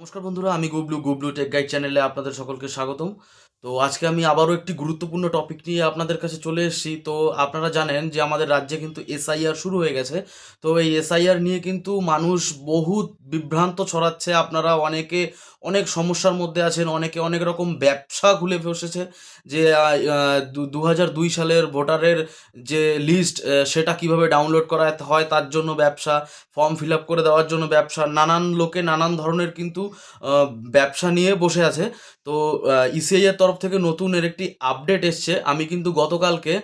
নমস্কার বন্ধুরা, আমি গুবলু গুবলু টেক গাইড চ্যানেলে আপনাদের সকলকে স্বাগতম। তো আজকে আমি আবারও একটি গুরুত্বপূর্ণ টপিক নিয়ে আপনাদের কাছে চলে এসেছি। তো আপনারা জানেন যে আমাদের রাজ্যে কিন্তু এসআইআর শুরু হয়ে গেছে। তো এই এসআইআর নিয়ে কিন্তু মানুষ বহুত বিভ্রান্ত ছড়াচ্ছে। আপনারা অনেকে অনেক সমস্যার মধ্যে আছেন, অনেকে অনেক রকম ব্যবসা খুলে বসেছে যে দু দুই সালের ভোটারের যে লিস্ট সেটা কীভাবে ডাউনলোড করা হয় তার জন্য ব্যবসা ফর্ম ফিল আপ করে দেওয়ার জন্য ব্যবসা, নানান লোকে নানান ধরনের কিন্তু ব্যবসা নিয়ে বসে আছে। তো ইসিআই এর তরফ থেকে নতুন এর একটি আপডেট এসছে। আমি কিন্তু গতকালকে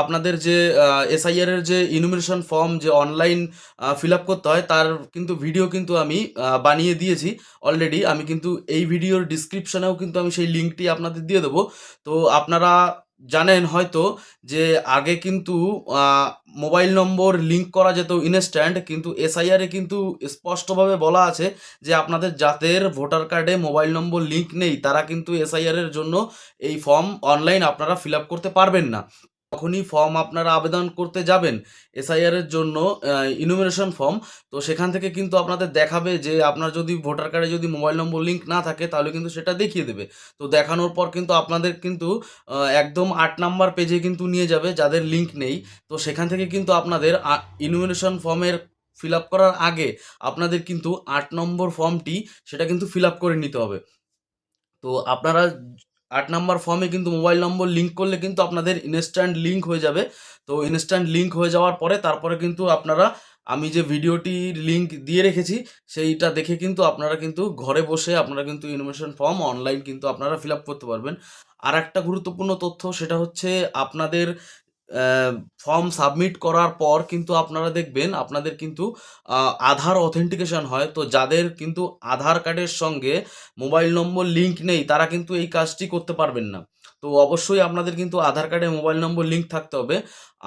আপনাদের যে এসআইআর এর যে ইনুমিনেশন ফর্ম যে অনলাইন ফিল আপ করতে হয়, তার কিন্তু ভিডিও কিন্তু আমি বানিয়ে দিয়েছি অলরেডি আমি কিন্তু এই ভিডিওর ডিসক্রিপশনেও কিন্তু আমি সেই লিঙ্কটি আপনাদের দিয়ে দেবো। তো আপনারা জানেন হয়তো যে, আগে কিন্তু মোবাইল নম্বর লিঙ্ক করা যেত ইনস্ট্যান্ট কিন্তু এসআইআর কিন্তু স্পষ্টভাবে বলা আছে যে, আপনাদের যাদের ভোটার কার্ডে মোবাইল নম্বর লিঙ্ক নেই, তারা কিন্তু এসআইআর এর জন্য এই ফর্ম অনলাইন আপনারা ফিল আপ করতে পারবেন না। তখনই ফর্ম আপনারা আবেদন করতে যাবেন এসআইআর এর জন্য ইনুমিনেশন ফর্ম তো সেখান থেকে কিন্তু আপনাদের দেখাবে যে আপনার যদি ভোটার কার্ডে যদি মোবাইল নম্বর লিঙ্ক না থাকে, তাহলে কিন্তু সেটা দেখিয়ে দেবে। তো দেখানোর পর কিন্তু আপনাদের কিন্তু একদম আট নাম্বার পেজে কিন্তু নিয়ে যাবে, যাদের লিঙ্ক নেই। তো সেখান থেকে কিন্তু আপনাদের ইনুমিনেশন ফর্মের ফিল আপ করার আগে আপনাদের কিন্তু আট নম্বর ফর্মটি সেটা কিন্তু ফিল আপ করে নিতে হবে। তো আপনারা আট নাম্বার ফর্মে কিন্তু মোবাইল নম্বর লিঙ্ক করলে কিন্তু আপনাদের ইনস্ট্যান্ট লিঙ্ক হয়ে যাবে। তো ইনস্ট্যান্ট লিঙ্ক হয়ে যাওয়ার পরে তারপরে কিন্তু আপনারা, আমি যে ভিডিওটির লিঙ্ক দিয়ে রেখেছি, সেইটা দেখে কিন্তু আপনারা কিন্তু ঘরে বসে আপনারা কিন্তু ইনফরমেশন ফর্ম অনলাইন কিন্তু আপনারা ফিল আপ করতে পারবেন। আর একটা গুরুত্বপূর্ণ তথ্য সেটা হচ্ছে আপনাদের ফর্ম সাবমিট করার পর কিন্তু আপনারা দেখবেন, আপনাদের কিন্তু আধার অথেন্টিকেশন হয়। তো যাদের কিন্তু আধার কার্ডের সঙ্গে মোবাইল নম্বর লিঙ্ক নেই, তারা কিন্তু এই কাজটি করতে পারবেন না। তো অবশ্যই আপনাদের কিন্তু আধার কার্ডে মোবাইল নম্বর লিঙ্ক থাকতে হবে।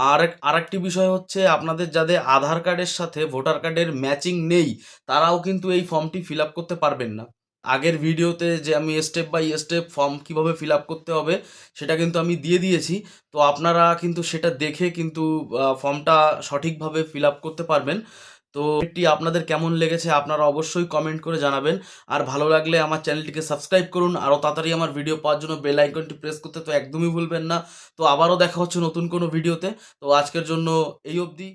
আর আরেকটি বিষয় হচ্ছে, আপনাদের যাদের আধার কার্ডের সাথে ভোটার কার্ডের ম্যাচিং নেই, তারাও কিন্তু এই ফর্মটি ফিল আপ করতে পারবেন না। আগের ভিডিওতে যে আমি স্টেপ বাই স্টেপ ফর্ম কীভাবে ফিল আপ করতে হবে, সেটা কিন্তু আমি দিয়ে দিয়েছি। তো আপনারা কিন্তু সেটা দেখে কিন্তু ফর্মটা সঠিকভাবে ফিল আপ করতে পারবেন। তো এটি আপনাদের কেমন লেগেছে আপনারা অবশ্যই কমেন্ট করে জানাবেন। আর ভালো লাগলে আমার চ্যানেলটিকে সাবস্ক্রাইব করুন। আরও তাড়াতাড়ি আমার ভিডিও পাওয়ার জন্য বেল আইকনটি প্রেস করতে তো একদমই ভুলবেন না। তো আবারও দেখা হচ্ছে নতুন কোনো ভিডিওতে তো আজকের জন্য এই অবধি।